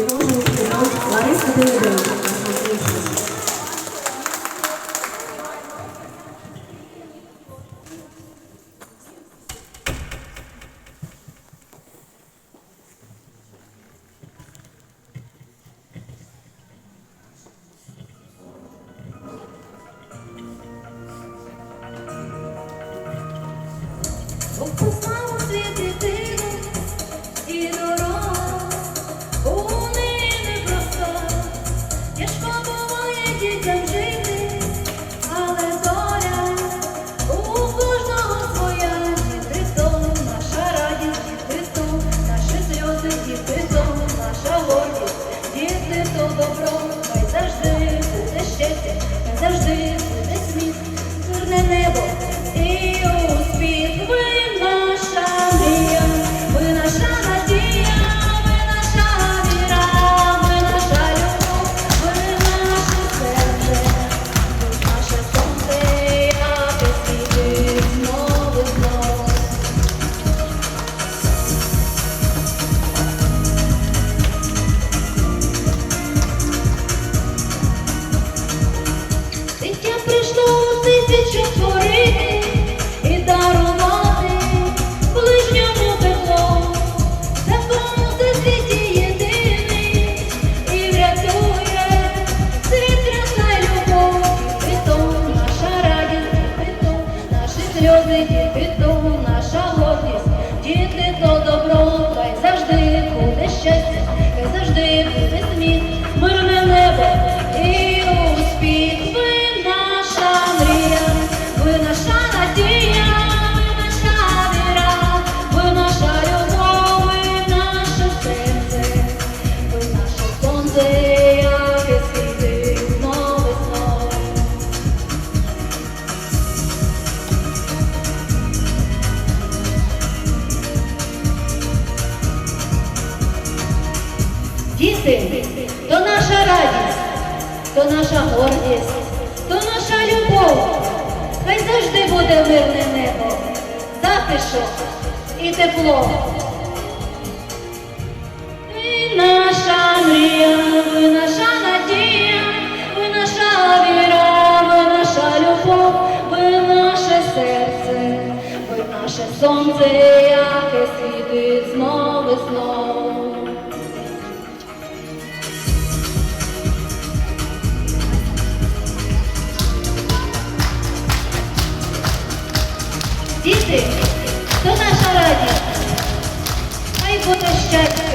Vamos logro Діти то наша радість, то наша гордість, то наша любов. Хай завжди буде мирне небо, затишок і тепло. Ви наша мрія, ви наша надія, ви наша віра, ви наша любов, ви наше серце, ви наше сонце, яке світить знову знову. буде ще.